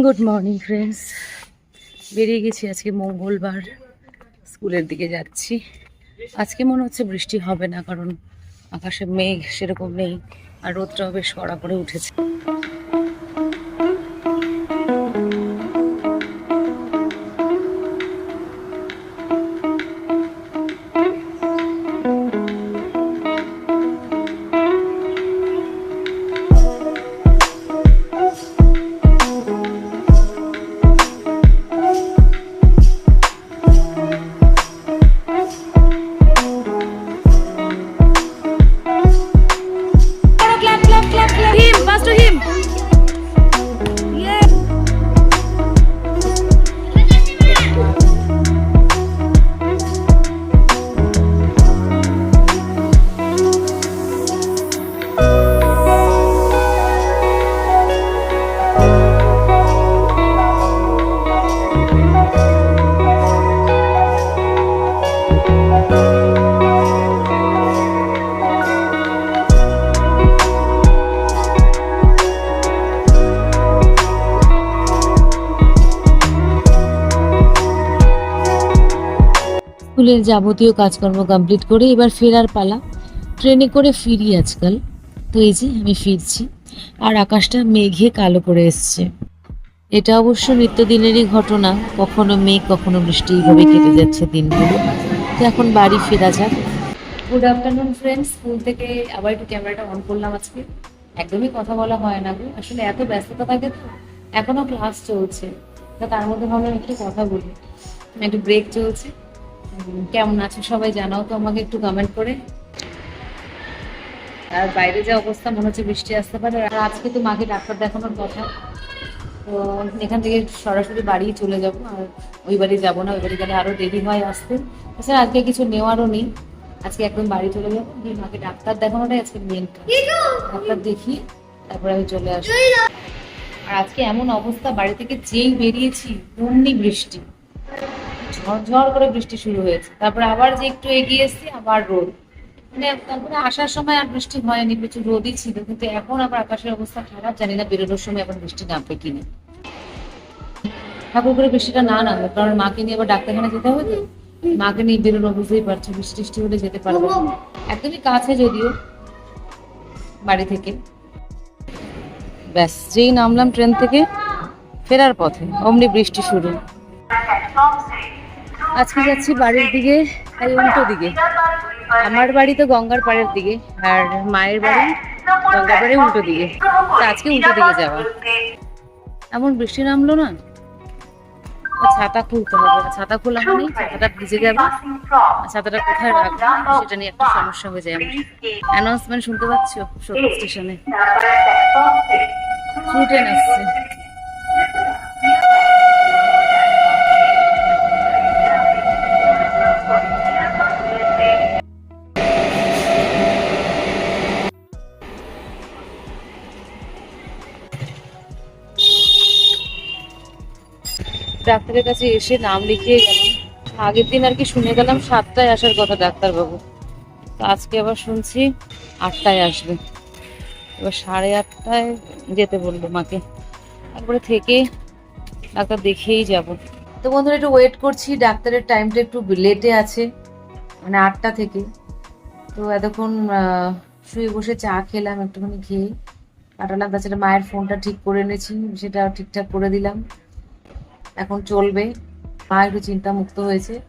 Good morning friends বেরিয়ে গেছি আজকে মঙ্গলবার। স্কুলের দিকে যাচ্ছি। আজকে মনে হচ্ছে বৃষ্টি হবে না, কারণ আকাশে মেঘ সেরকম নেই, আর রোদটাও বেশ কড়া করে উঠেছে। স্কুলের যাবতীয় কাজকর্ম কমপ্লিট করে এবার ফেরার পালা। ট্রেনে করে ফিরি আজকাল। তো এই যে আমি ফিরছি, আর আকাশটা মেঘে কালো করে এসছে। এটা অবশ্য নিত্যদিনেরই ঘটনা। কখনো মেঘ, কখনো বৃষ্টি এইভাবে কেটে যাচ্ছে দিনগুলো। তো এখন বাড়ি ফেরা যাক। গুড আফটারনুন ফ্রেন্ডস স্কুল থেকে আবার একটু ক্যামেরাটা অন করলাম আজকে। একদমই কথা বলা হয় না গো। আসলে এত ব্যস্ততা থাকে তো। এখনও ক্লাস চলছে। তো তার মধ্যে ভাবলাম একটু কথা বলি। একটু ব্রেক চলছে। কেমন আছো সবাই জানাও তো আমাকে একটু কমেন্ট করে। আর বাইরে যা অবস্থা, মনে হচ্ছে বৃষ্টি আসতে পারে। আর আজকে তো মাকে ডাক্তার দেখানোর কথা। তো এখান থেকে সরাসরি বাড়ি চলে যাব। আর ওই বাড়ি যাব না, ওই বাড়ি গেলে আরও দেরি হয় আসতে। তাছাড়া আজকে কিছু নেওয়ারও নেই। আজকে একদম বাড়ি চলে যাব। মাকে ডাক্তার দেখানোটাই আজকে মেন ডাক্তার দেখি তারপরে আমি চলে আসব। আর আজকে এমন অবস্থা, বাড়ি থেকে যেই বেরিয়েছি, অমনি বৃষ্টি। ঝড় করে বৃষ্টি শুরু হয়েছে। তারপরে আবার যে একটু এগিয়ে এসেছি, আবার রোদ। মানে তারপরে আসার সময় আর বৃষ্টি হয়নি, প্রচুর রোদই ছিল, কিন্তু এখন আবার আকাশের অবস্থা খারাপ, জানি না বেরোনোর সময় আবার বৃষ্টি নামবে কিনা। ঠাকুর করে বৃষ্টিটা না নামবে কারণ মাকে নিয়ে আবার ডাক্তারখানা যেতে হবে তো। মাকে নিয়ে বেরোনো বুঝতেই পারছ, বৃষ্টি টিষ্টি হলে যেতে পারব। একদমই কাছে যদিও, বাড়ি থেকে। ব্যাস, যেই নামলাম ট্রেন থেকে, ফেরার পথে, অমনি বৃষ্টি শুরু। আজকে যাচ্ছি বাড়ির দিকে তাই উল্টো দিকে। আমার বাড়ি তো গঙ্গার পাড়ের দিকে, আর মায়ের বাড়ি গঙ্গার পাড়ে উল্টো দিকে। তো আজকে উল্টো দিকে যাওয়া। এমন বৃষ্টি নামলো না? ছাতা খুলতে হবে। ছাতা খোলা মানে ছাতাটা ভিজে যাবে আর ছাতাটা কোথায় রাখব? সেটা নিয়ে একটা সমস্যা হয়ে যায় আমার। অ্যানাউন্সমেন্ট শুনতে পাচ্ছ? সত্যি স্টেশনে। ট্রেন আসছে ডাক্তারের কাছে এসে নাম লিখিয়ে গেলাম। আগের দিন আর কি শুনে গেলাম, সাতটায় আসার কথা ডাক্তারবাবু। তো আজকে আবার শুনছি আটটায় আসবে। এবার সাড়ে আটটায় যেতে বলল মাকে। তারপরে থেকে ডাক্তার দেখেই যাব। তো বন্ধুরা, একটু ওয়েট করছি। ডাক্তারের টাইমটা একটু লেটে আছে মানে আটটা থেকে। তো এতক্ষণ শুয়ে বসে চা খেলাম, একটুখানি খেয়ে। কাটালাম, তাছাড়া মায়ের ফোনটা ঠিক করে এনেছি, সেটা ঠিকঠাক করে দিলাম। এখন চলবে। মা একটু চিন্তা মুক্ত হয়েছে।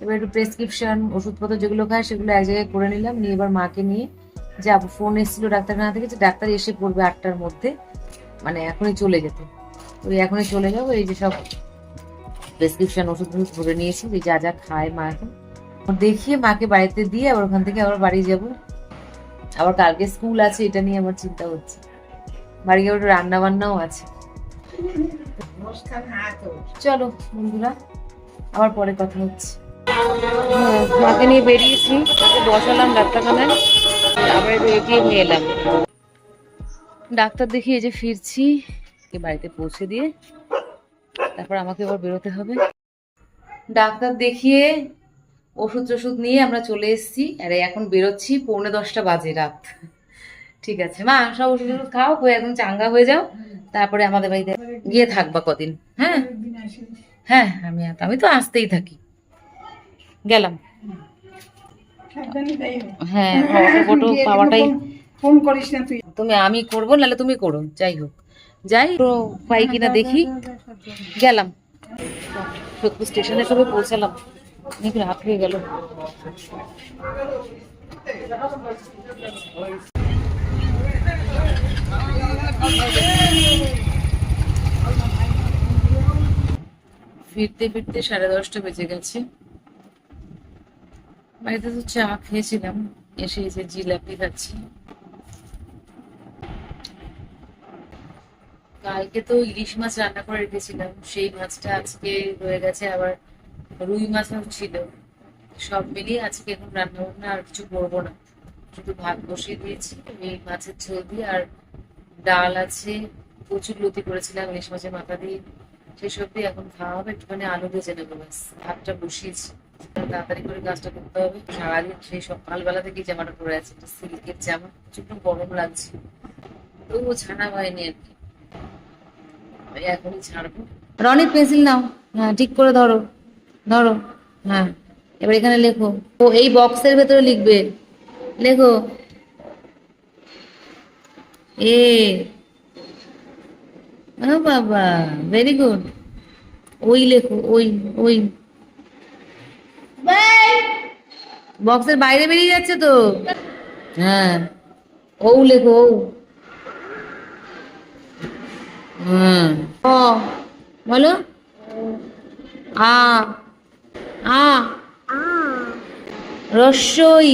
এবার একটু প্রেসক্রিপশন ওষুধপত্র যেগুলো খায় সেগুলো এক জায়গায় করে নিলাম। নিয়ে এবার মাকে নিয়ে যাব। ফোন এসেছিল ডাক্তারখানা থেকে যে ডাক্তার এসে পড়বে আটটার মধ্যে। মানে এখনই চলে যেতে। ওই এখনই চলে যাব। এই যে সব প্রেসক্রিপশন ওষুধ ধরে নিয়েছি। যে যা যা খায় মা এখন। দেখিয়ে মাকে বাড়িতে দিয়ে আবার ওখান থেকে আবার বাড়ি যাব। আবার কালকে স্কুল আছে, এটা নিয়ে আমার চিন্তা হচ্ছে। বাড়ি গিয়ে রান্না বান্নাও আছে। চলো, বন্ধুরা, আবার পরে কথা হচ্ছে। মাকে নিয়ে বেরিয়েছি বসালাম ডাক্তারখানায়। তারপরে এটিএম নিয়ে এলাম। ডাক্তার দেখিয়ে যে ফিরছি, এ বাড়িতে পৌঁছে দিয়ে তারপর আমাকে এবার বেরোতে হবে। ডাক্তার দেখিয়ে ওষুধ টষুধ নিয়ে আমরা চলে এসেছি, আর এখন বেরোচ্ছি পৌনে দশটা বাজে রাত। ঠিক আছে, মা, সব ওষুধ খাও হয়ে একদম চাঙ্গা হয়ে যাও। তারপরে আমাদের বাড়িতে গিয়ে থাকবা কদিন হ্যাঁ? হ্যাঁ আমি আমি তো আসতেই থাকি। গেলাম। হ্যাঁ ফটো পাওয়াটাই ফোন করিস না তুই। তুমি আমি করব নাহলে তুমি করো যাই হোক। যাই পাই কিনা দেখি। গেলাম। স্টেশনে সবে পৌঁছালাম। রাত হয়ে গেল। ফিরতে ফিরতে সাড়ে দশটা বেজে গেছে। বাড়িতে তো চা খেয়েছিলাম, এসে যে জিলাপি খাচ্ছি। কালকে তো ইলিশ মাছ রান্না করে রেখেছিলাম, সেই মাছটা আজকে রয়ে গেছে, আবার রুই মাছও ছিল। সব মিলিয়ে আজকে এখন রান্না বান্না আর কিছু করব না। শুধু ভাত বসিয়ে দিয়েছি, এই মাছের ঝোল দিয়ে আর ডাল আছে, প্রচুর লতি করেছিলাম ইলিশ মাছের মাথা দিয়ে। সেসব দিয়ে এখন খাওয়া হবে একটুখানি আলু ভেজে নেব ব্যাস। ভাতটা বসিয়েছি। তাড়াতাড়ি করে কাজটা করতে হবে। সারাদিন সেই সকালবেলা থেকেই জামাটা পরে আছে, একটা সিল্কের জামা। একটু গরম লাগছে। তবুও ছাড়া হয়নি আর কি। এখনই ছাড়বো। রনিত পেন্সিল নাও। হ্যাঁ ঠিক করে ধরো। ধরো। হ্যাঁ এবার এখানে লেখো। ও এই বক্সের ভেতরে লিখবে। লেখো এ। ও বাবা ভেরি গুড ওই লেখো ওই ওই। বক্সের বাইরে বেরিয়ে যাচ্ছে তো। হ্যাঁ ও লেখো ও। হ্যাঁ। ও। বলো। আ। আ। রস্যই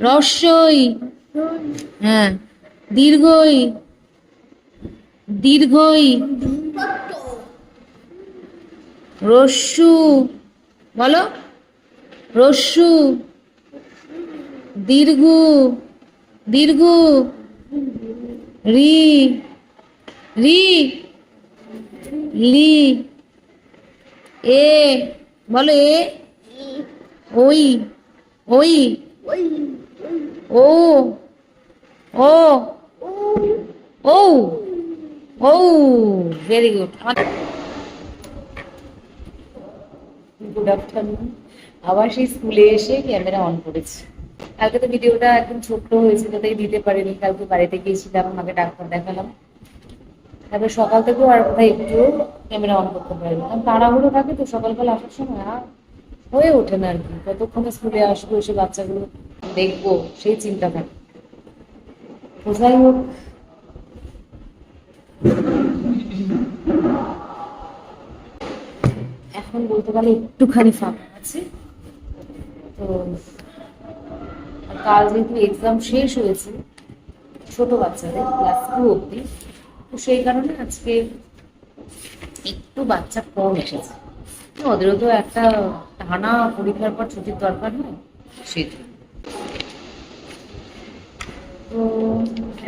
রস্যই। হ্যাঁ দীর্ঘই দীর্ঘই। রস্যু, বলো? রস্যু, দীর্ঘ দীর্ঘ। রি রি, লি, এ, বলো এ? ওই ওই। ও ও ও ও ভেরি গুড গুড আফটারনুন আবার সেই স্কুলে এসে ক্যামেরা অন করেছি। কালকে তো ভিডিওটা একদম ছোট্ট হয়েছিল, তাই দিতে পারিনি। কালকে বাড়িতে গিয়েছিলাম, আমাকে ডাক্তার দেখালাম। তারপরে সকাল থেকেও আর কোথায় একটু ক্যামেরা অন করতে পারিনি। কারণ তাড়াহুড়ো থাকে তো, সকালবেলা আসার সময় আর হয়ে ওঠে না আর কি। কতক্ষণে স্কুলে আসব এসে বাচ্চাগুলো দেখব, সেই চিন্তা থাকে যাই হোক এখন বলতে পারলে একটুখানি ফাঁকা আছে। তো কাল যেহেতু এক্সাম শেষ হয়েছে, ছোট বাচ্চাদের ক্লাস টু অব্দি তো সেই কারণে আজকে একটু বাচ্চা কম এসেছে। ওদেরও তো একটা টানা পরীক্ষার পর ছুটির দরকার নয় সেটা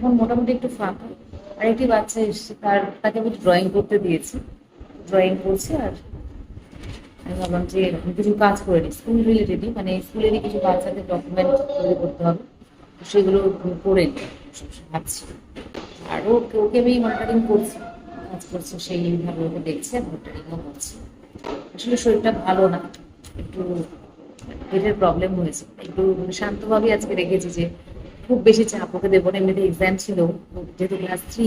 এখন মোটামুটি একটু ফাঁকা। আর একটি বাচ্চা এসছে, তার, তাকে আমি ড্রয়িং করতে দিয়েছি। ড্রয়িং করছে আর আমি ভাবলাম যে কিছু কাজ করে নিই স্কুল রিলেটেডই মানে স্কুলেরই কিছু বাচ্চাদের ডকুমেন্ট তৈরি করতে হবে। সেগুলো করে নিই, ভাবছি। আর ওকে ওকে আমি মনিটরিং করছি, কাজ করছে সেইভাবে ওকে দেখছে মনিটরিংও করছি। আসলে শরীরটা ভালো না, একটু পেটের প্রবলেম হয়েছে। একটু মানে শান্তভাবে আজকে রেখেছি যে খুব বেশি চাপ, ওকে দেবো না, এমনিতে এক্সাম ছিল, যেহেতু ক্লাস থ্রি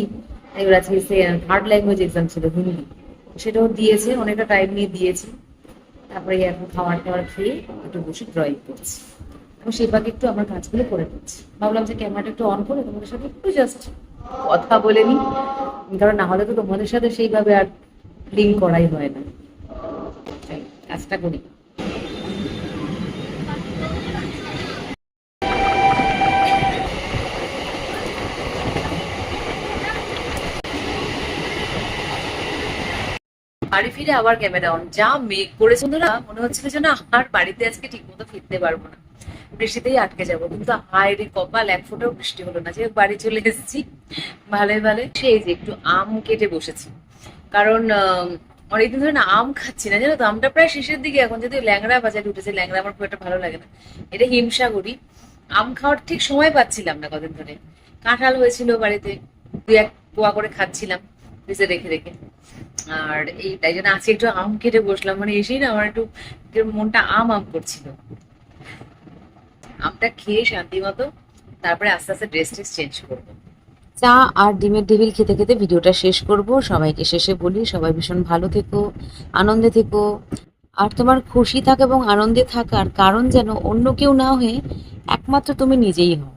তাই ওর আজকে থার্ড ল্যাঙ্গুয়েজ এক্সাম ছিল হিন্দি। সেটাও দিয়েছে, অনেকটা টাইম নিয়ে দিয়েছে। তারপরে এখন খাওয়ার টাওয়ার খেয়ে একটু বসে ড্রয়িং করছি। এবং সেই ফাঁকে একটু আমার কাজগুলো করে নিচ্ছি। ভাবলাম যে ক্যামেরাটা একটু অন করে তোমাদের সাথে একটু জাস্ট কথা বলে নিই। কারণ না হলে তো তোমাদের সাথে সেইভাবে আর লিঙ্ক করাই হয় না। কাজটা করি। বাড়ি ফিরে আবার ক্যামেরা অন যা মেঘ করেছে বন্ধুরা, মনে হচ্ছিল যে না আর বাড়িতে আজকে ঠিক মতো ফিরতে পারব না। বৃষ্টিতেই আটকে যাব। কিন্তু হায় রে কপাল, এক ফোঁটাও বৃষ্টি হলো না। যে বাড়ি চলে এসেছি। ভালোই ভালো সেই যে একটু আম কেটে বসেছি। কারণ অনেকদিন ধরে না আম খাচ্ছি না। জানো তো, আমটা প্রায় শেষের দিকে। এখন যদি ল্যাংড়া বাজারে উঠেছে, ল্যাংড়া আমার খুব একটা ভালো লাগে না। এটা হিমসাগরি আম খাওয়ার ঠিক সময় পাচ্ছিলাম না কদিন ধরে। কাঁঠাল হয়েছিল বাড়িতে। দুই এক পোয়া করে খাচ্ছিলাম। ফ্রিজে রেখে রেখে। আর এই তাই জন্য আজকে একটু আম কেটে বসলাম। মানে এসেই না আমার একটু মনটা আম আম করছিল। আমটা খেয়ে শান্তি মতো তারপরে আস্তে আস্তে ড্রেস ট্রেস চেঞ্জ করব। চা আর ডিমের টেবিল খেতে খেতে ভিডিওটা শেষ করব। সবাইকে শেষে বলি, সবাই ভীষণ ভালো থেকো, আনন্দে থেকো। আর তোমার খুশি থাকা এবং আনন্দে থাকার কারণ যেন অন্য কেউ না হয়ে একমাত্র তুমি নিজেই হও।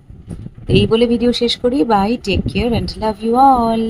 এই বলে ভিডিও শেষ করি। Bye take care and love you all